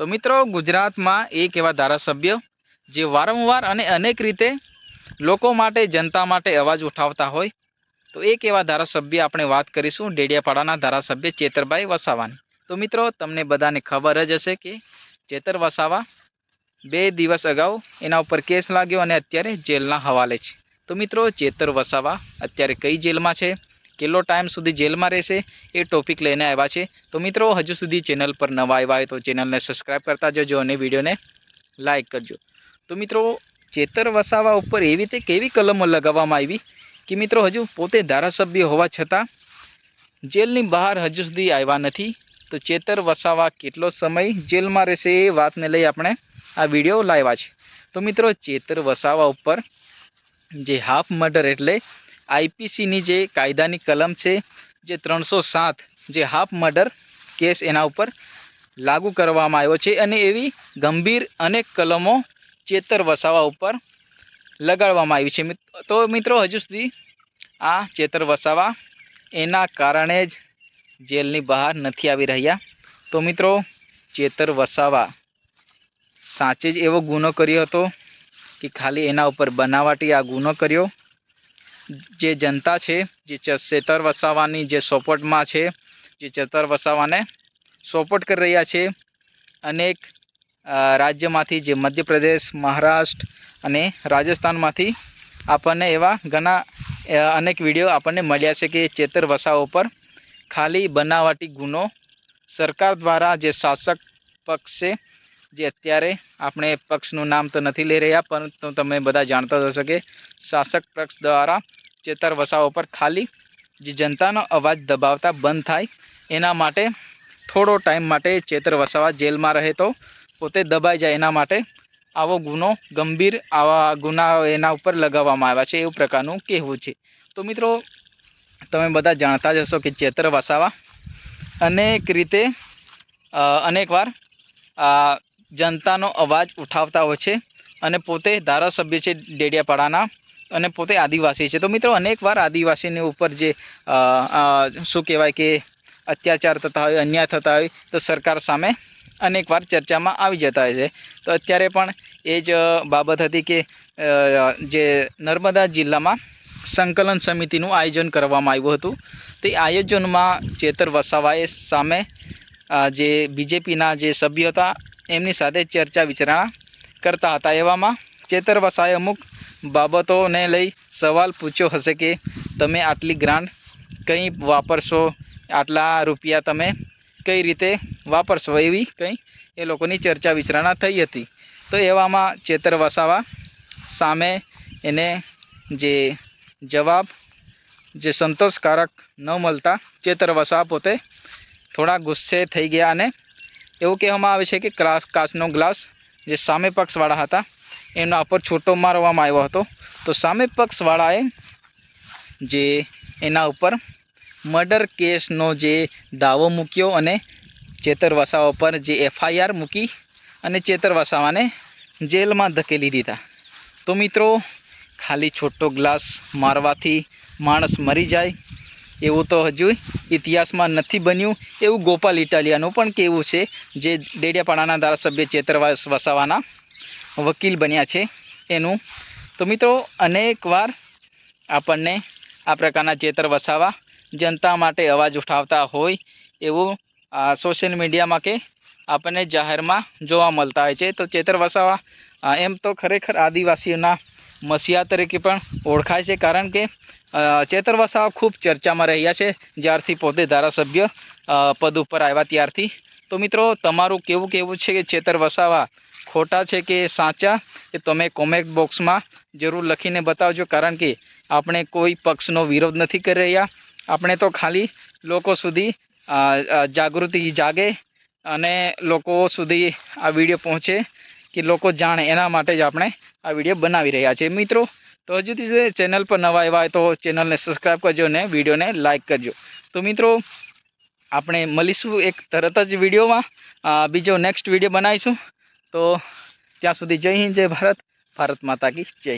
તો મિત્રો, ગુજરાતમાં એક એવા ધારાસભ્ય જે વારંવાર અને અનેક રીતે લોકો માટે, જનતા માટે અવાજ ઉઠાવતા હોય, તો એક એવા ધારાસભ્ય આપણે વાત કરીશું, ડેડિયાપાડાના ધારાસભ્ય ચેતરભાઈ વસાવાની. તો મિત્રો, તમને બધાને ખબર જ હશે કે ચેતર વસાવા બે દિવસ અગાઉ એના ઉપર કેસ લાગ્યો અને અત્યારે જેલના હવાલે છે. તો મિત્રો, ચેતર વસાવા અત્યારે કઈ જેલમાં છે? કેટલો ટાઈમ સુધી જેલમાં રહેશે એ ટોપિક લઈને આવ્યા છે. તો મિત્રો, હજુ સુધી ચેનલ પર નવા આવ્યા હોય તો ચેનલને સબસ્ક્રાઈબ કરતા જજો અને વિડીયોને લાઇક કરજો. તો મિત્રો, ચેતર વસાવા ઉપર એવી રીતે કેવી કલમો લગાવવામાં આવી કે મિત્રો, હજુ પોતે ધારાસભ્ય હોવા છતાં જેલની બહાર હજુ સુધી આવ્યા નથી. તો ચેતર વસાવા કેટલો સમય જેલમાં રહેશે એ વાતને લઈ આપણે આ વીડિયો લાવ્યા છે. તો મિત્રો, ચેતર વસાવા ઉપર જે હાફ મર્ડર એટલે આઈપીસીની જે કાયદાની કલમ છે, જે ત્રણસો સાત, જે હાફ મર્ડર કેસ એના ઉપર લાગુ કરવામાં આવ્યો છે અને એવી ગંભીર અનેક કલમો ચેતર વસાવા ઉપર લગાડવામાં આવી છે. તો મિત્રો હજુ સુધી આ ચેતર વસાવા એના કારણે જ જેલની બહાર નથી આવી રહ્યા. તો મિત્રો, ચેતર વસાવા સાચે જ એવો ગુનો કર્યો હતો કે ખાલી એના ઉપર બનાવટી આ ગુનો કર્યો. જે જનતા છે, જે ચેતર વસાવાની જે સપોર્ટમાં છે, જે ચેતર વસાવાને સપોર્ટ કરી રહ્યા છે. અનેક રાજ્યમાંથી જે મધ્યપ્રદેશ, મહારાષ્ટ્ર અને રાજસ્થાનમાંથી આપણને એવા ઘણા અનેક વીડિયો આપણને મળ્યા છે કે ચેતર વસાવા ઉપર ખાલી બનાવટી ગુનો સરકાર દ્વારા જે શાસક પક્ષ છે, જે અત્યારે આપણે પક્ષનું નામ તો નથી લઈ રહ્યા, પરંતુ તમે બધા જાણતા હશો કે શાસક પક્ષ દ્વારા ચેતર વસાવા ઉપર ખાલી જે જનતાનો અવાજ દબાવતા બંધ થાય, એના માટે થોડો ટાઈમ માટે ચેતર વસાવા જેલમાં રહે તો પોતે દબાઈ જાય, એના માટે આવો ગુનો ગંભીર, આવા ગુના એના ઉપર લગાવવામાં આવ્યા છે, એવું પ્રકારનું કહેવું છે. તો મિત્રો, તમે બધા જાણતા જ હશો કે ચેતર વસાવા અનેક રીતે અનેકવાર જનતાનો અવાજ ઉઠાવતા હોય છે અને પોતે ધારાસભ્ય છે ડેડિયાપાડાના અને પોતે આદિવાસી છે. તો મિત્રો, અનેકવાર આદિવાસીની ઉપર જે શું કહેવાય કે અત્યાચાર થતા હોય, અન્યાય થતા હોય, તો સરકાર સામે અનેકવાર ચર્ચામાં આવી જતા હોય છે. તો અત્યારે પણ એ જ બાબત હતી કે જે નર્મદા જિલ્લામાં સંકલન સમિતિનું આયોજન કરવામાં આવ્યું હતું. તે આયોજનમાં ચેતર વસાવાએ સામે જે બીજેપીના જે સભ્યો હતા, એમની સાથે ચર્ચા વિચારણા કરતા હતા. એવામાં ચેતર વસાએ અમુક બાબતોને લઈ સવાલ પૂછ્યો હશે કે તમે આટલી ગ્રાન્ટ કંઈ વાપરશો? આટલા રૂપિયા તમે કઈ રીતે વાપરશો? એવી કંઈ એ લોકોની ચર્ચા વિચારણા થઈ હતી. તો એવામાં ચેતર વસાવા સામે એને જે જવાબ, જે સંતોષકારક ન મળતા ચેતર વસાવા પોતે થોડા ગુસ્સે થઈ ગયા અને એવું કહેવામાં આવે છે કે ક્લાસ, કાચનો ગ્લાસ જે સામે પક્ષવાળા હતા એમના ઉપર છૂટો મારવામાં આવ્યો હતો. તો સામે પક્ષવાળાએ જે એના ઉપર મર્ડર કેસનો જે દાવો મૂક્યો અને ચેતર વસાવા પર જે એફઆઈઆર મૂકી અને ચેતર વસાવાને જેલમાં ધકેલી દીધા. તો મિત્રો, ખાલી છોટો ગ્લાસ મારવાથી માણસ મરી જાય એવું તો હજુ ઇતિહાસમાં નથી બન્યું. એવું ગોપાલ ઇટાલિયાનું પણ કહેવું છે, જે ડેડિયાપાડાના ધારાસભ્ય ચેતર વસાવાના વકીલ બન્યા છે એનું. તો મિત્રો, અનેકવાર આપણને આ પ્રકારના ચેતર વસાવા, જનતા માટે અવાજ ઉઠાવતા હોય એવું સોશિયલ મીડિયામાં કે આપણને જાહેરમાં જોવા મળતા હોય છે. તો ચેતર વસાવા એમ તો ખરેખર આદિવાસીઓના મસીહા તરીકે પણ ઓળખાય છે, કારણ કે ચેતર વસાવા ખૂબ ચર્ચામાં રહ્યા છે, જ્યારથી પોતે ધારાસભ્ય પદ ઉપર આવ્યા ત્યારથી. તો મિત્રો, તમારું કેવું કેવું છે કે ચેતર વસાવા ખોટા છે કે સાચા, એ તમે કોમેન્ટ બોક્સમાં જરૂર લખીને બતાવજો. કારણ કે આપણે કોઈ પક્ષનો વિરોધ નથી કરી રહ્યા. આપણે તો ખાલી લોકો સુધી જાગૃતિ જાગે અને લોકો સુધી આ વીડિયો પહોંચે કે લોકો જાણે. એના માટે જ આપણે આ વીડિયો બનાવી રહ્યા છીએ. મિત્રો, તો હજુ ચેનલ પર નવા એવા હોય તો ચેનલને સબસ્ક્રાઈબ કરજો અને વિડીયોને લાઇક કરજો. તો મિત્રો, આપણે મળીશું એક તરત જ વિડીયોમાં. બીજો નેક્સ્ટ વીડિયો બનાવીશું. તો ત્યાં સુધી જય હિન્દ જય ભારત. ભારત માતા કી જય.